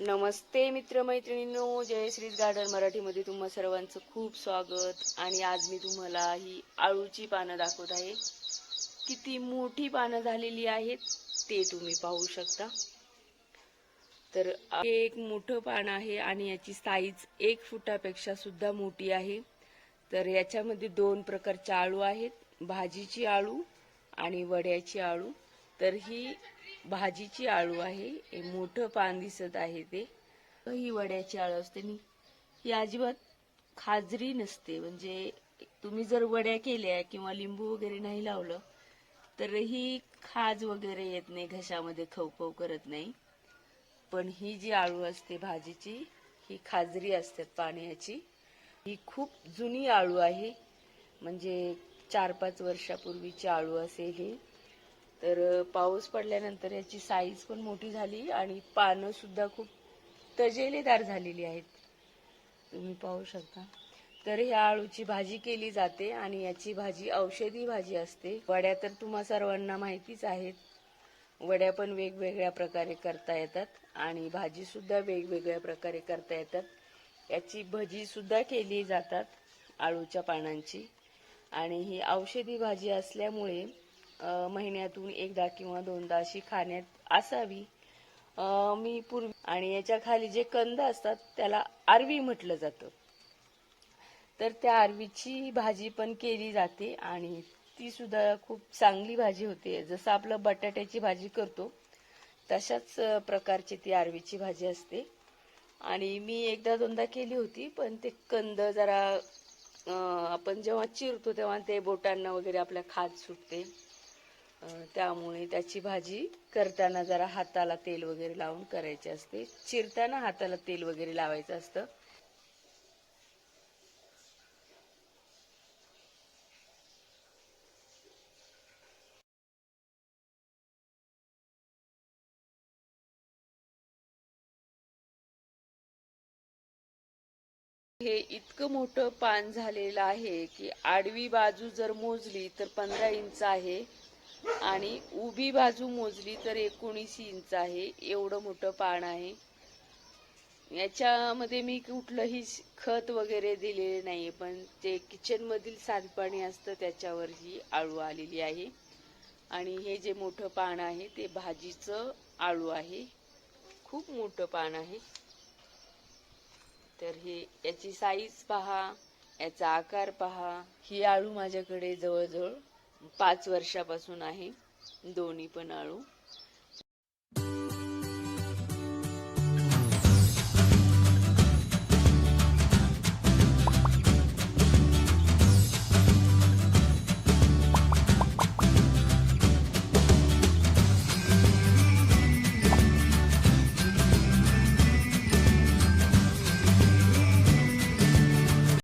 नमस्ते मित्रमैत्रिणींनो जय श्रीज garden मराठीमध्ये तुम्हा सर्वांचं खूप स्वागत. आणि आज मी तुम्हाला ही आळूची पानं दाखवत आहे. किती मोठी पानं झालेली आहेत ते तुम्ही पाहू शकता. तर हे एक मोठं पान आहे आणि याची साईज एक फुटापेक्षा सुद्धा मोठी आहे. तर याच्यामध्ये दोन प्रकारच्या आळू आहेत. भाजीची आळू आणि वड्याची आळू. तर ही भाजीची आळू आहे हे मोठं पान दिसत आहे ते. ही वड्याची आळू असते आणि ही अजिबात खाजरी नसते. म्हणजे तुम्ही जर वड्या केल्या किंवा लिंबू वगैरे नाही लावलं तर ही खाज वगैरे येत नाही घशामध्ये खवखव करत नाही. पण ही जी आळू असते भाजीची ही खाजरी असतात पाण्याची. ही खूप जुनी आळू आहे. म्हणजे चार पाच वर्षापूर्वीची आळू असेल ही. तर पाऊस पडल्यानंतर याची साईज पण मोठी झाली आणि पानं सुद्धा खूप तजेलेदार झालेली आहेत. तुम्ही पाहू शकता. तर ह्या आळूची भाजी केली जाते आणि याची भाजी औषधी भाजी असते. वड्या तर तुम्हा सर्वांना माहितीच आहेत. वड्या पण वेगवेगळ्या प्रकारे करता येतात आणि भाजी सुद्धा वेगवेगळ्या प्रकारे करता येतात. याची भजी सुद्धा केली जातात आळूच्या पानांची. आणि ही औषधी भाजी असल्यामुळे महिन्यातून एकदा किंवा दोनदा अशी खाण्यात असावी. मी पूर्वी आणि याच्या खाली जे कंद असतात त्याला आरवी म्हटलं जातं. तर त्या आरवीची भाजी पण केली जाते आणि ती सुद्धा खूप चांगली भाजी होते. जसं आपलं बटाट्याची भाजी करतो तशाच प्रकारची ती आरवीची भाजी असते. आणि मी एकदा दोनदा केली होती पण ते कंद जरा आपण जेव्हा चिरतो तेव्हा ते बोटांना वगैरे आपल्या खाज सुटते. त्यामुळे त्याची भाजी करताना जरा हाताला तेल वगैरे लावून करायची असते. चिरताना हाताला तेल वगैरे लावायचं असतं. हे इतकं मोठं पान झालेलं आहे की आडवी बाजू जर मोजली तर पंधरा इंच आहे. आणि उभी बाजू मोजली तर एकोणीस इंच आहे. एवढं मोठं पान आहे. याच्यामध्ये मी कुठलंही खत वगैरे दिलेले आहे पण ते किचनमधील सांडपाणी असतं त्याच्यावर ही आळू आलेली आहे. आणि हे जे मोठं पान आहे ते भाजीचं आळू आहे. खूप मोठं पान आहे. तर हे याची साईज पहा याचा आकार पहा. ही आळू माझ्याकडे जवळजवळ पाच वर्षापासून आहे. दोन्ही पण आळू.